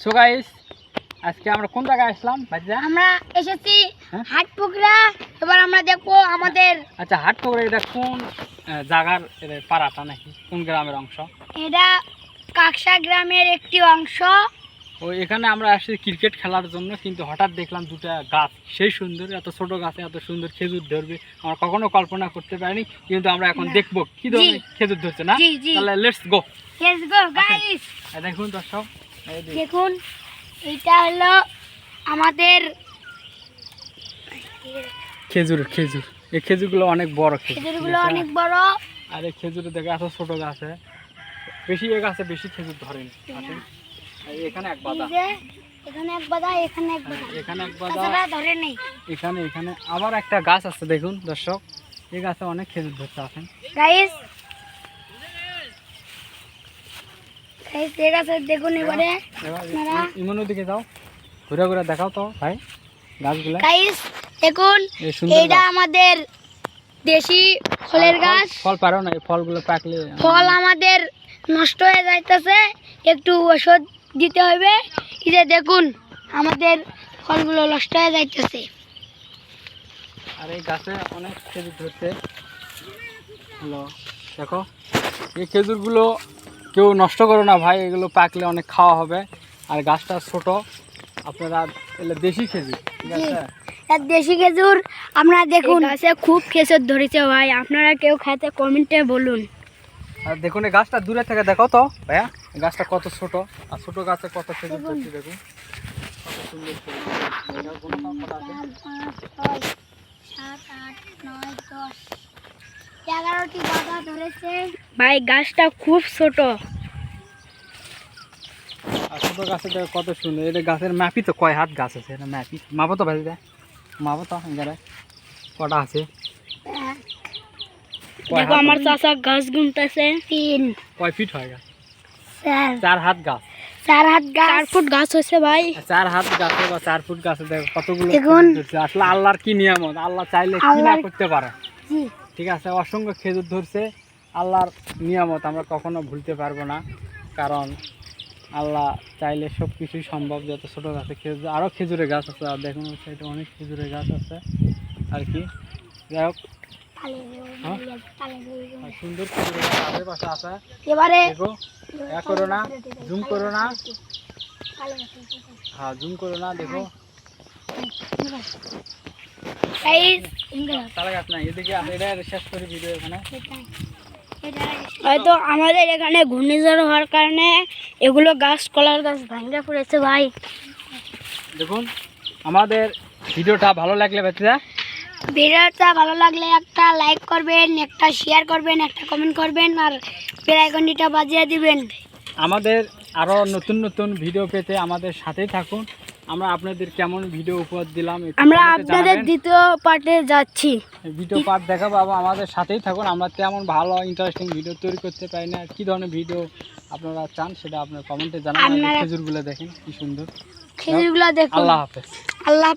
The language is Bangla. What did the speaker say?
সো গাইস আজকে আমরা কোন জায়গায় আসলাম ভাইজা আমরা এসেছি হ্যাঁ? হাট পুকুরা এবার আমরা দেখব আমাদের আচ্ছা হাট পুকুরে এটা কোন জায়গার পাড়াটা নাকি? কোন গ্রামের অংশ? এটা কাকসা গ্রামের একটি অংশ। ও এখানে আমরা আসছি ক্রিকেট খেলার জন্য কিন্তু হঠাৎ দেখলাম দুটা গাছ। সেই সুন্দর এত ছোট গাছে এত সুন্দর খেজুর ধরবে। আমরা কখনো কল্পনা করতে পারিনি কিন্তু আমরা এখন। দেখব কি ধরনের খেজুর ধরছে না? তাহলে let's go let's go guys দেখুন দর্শক দেখুন এটা হলো আমাদের খেজুর খেজুর। এই খেজুরগুলো অনেক বড় খেজুর খেজুরগুলো অনেক বড়। আর এই খেজুরে দেখে এত ছোট গাছে। বেশি এ গাছে বেশি খেজুর ধরেনি। এই এখানে এক বাদা। এখানে এক বাদা এখানে এক বাদা। এখানে এক বাদা। ধরে নেই। এখানে এখানে আবার একটা গাছ আছে দেখুন দর্শক। এই গাছে অনেক খেজুর ধরতে আছেন গাইস গাইস ঠিক আছে দেখুন এবারে। ইমনের দিকে যাও। ঘুরে ঘুরে দেখাও তো ভাই গাছগুলো। গাইস দেখুন এই এটা আমাদের দেশি ফলের গাছ। ফল পারো না এই ফলগুলো পাকলে ফল আমাদের নষ্ট হয়ে যাইতেছে। একটু ওষুধ দিতে হবে। এই যে দেখুন আমাদের ফলগুলো নষ্ট হয়ে যাইতেছে। আর এই গাছে অনেক খেজুর ধরছে। হ্যালো দেখো এই খেজুরগুলো কেউ নষ্ট করো না ভাই এগুলো পাকলে অনেক খাওয়া হবে। আর গাছটা ছোট আপনারা এলে দেশি খেজুর ঠিক আছে? আর দেশি খেজুর আপনারা দেখুন গাছে খুব খেজুর ধরেছে ভাই আপনারা কেউ খাইতে কমেন্টে বলুন। আর দেখুন এই গাছটা দূরে থেকে দেখো তো ভাইয়া গাছটা কত ছোট আর ছোট গাছে কত খেজুর দেখুন। ধরছে দেখুন। কত সুন্দর খেজুর। এটার কোনো কটা আছে? এগারোটি বাধা ধরেছে। ভাই গাছটা খুব ছোট। আর ছোট গাছে কত সুন্দর। এটা গাছের ম্যাপই তো কয় হাত গাছ আছে এটা ম্যাপই। মাপো তো ভাই দেয় মাপো তো এখানে কটা আছে। দেখো আমার? চাচা গাছ গুনতেছে। তিন। কয় ফিট হয় গাছ? চার। হাত গাছ? চার হাত গাছ। চার ফুট গাছ হয়েছে ভাই। চার হাত গাছে বা চার ফুট গাছে দেখো কতগুলো। আসলে আল্লাহর কি নিয়ামত? আল্লাহ চাইলে কি না করতে পারে? জি। ঠিক আছে অসংখ্য খেজুর ধরছে। আল্লাহর নিয়ামত আমরা কখনো ভুলতে পারব না কারণ আল্লাহ চাইলে সব কিছুই সম্ভব যত ছোটো গাছে খেজুর আরও খেজুরের গাছ আছে আর দেখুন সাইডে অনেক খেজুরের গাছ আছে আর কি। যাই হোক। হ্যাঁ? সুন্দর খেজুরের গাছ আছে। এবারে দেখো এ করো না জুম করো না। হ্যাঁ জুম করো না দেখো। হয়তো আমাদের এখানে ঘূর্ণিঝড় হওয়ার কারণে এগুলো গাছ কলার গাছ ভাঙ্গা পড়েছে ভাই। দেখুন আমাদের ভিডিওটা ভালো লাগলে বাচ্চা ভিডিওটা ভালো লাগলে একটা লাইক করবেন একটা শেয়ার করবেন একটা কমেন্ট করবেন আর বেল বাজিয়ে দিবেন। আমাদের আরও নতুন নতুন ভিডিও পেতে আমাদের সাথেই থাকুন। আমরা আপনাদের কেমন ভিডিও উপহার দিলাম আমরা আপনাদের দ্বিতীয় পার্টে যাচ্ছি। ভিডিও পার্ট দেখাবো আবার আমাদের সাথেই থাকুন। আমরা তেমন ভালো ইন্টারেস্টিং ভিডিও তৈরি করতে পারি না। কি ধরনের ভিডিও আপনারা চান সেটা আপনার কমেন্টে জানান খেজুরগুলো দেখেন কি সুন্দর। খেজুরগুলো দেখুন। আল্লাহ হাফেজ। আল্লাহ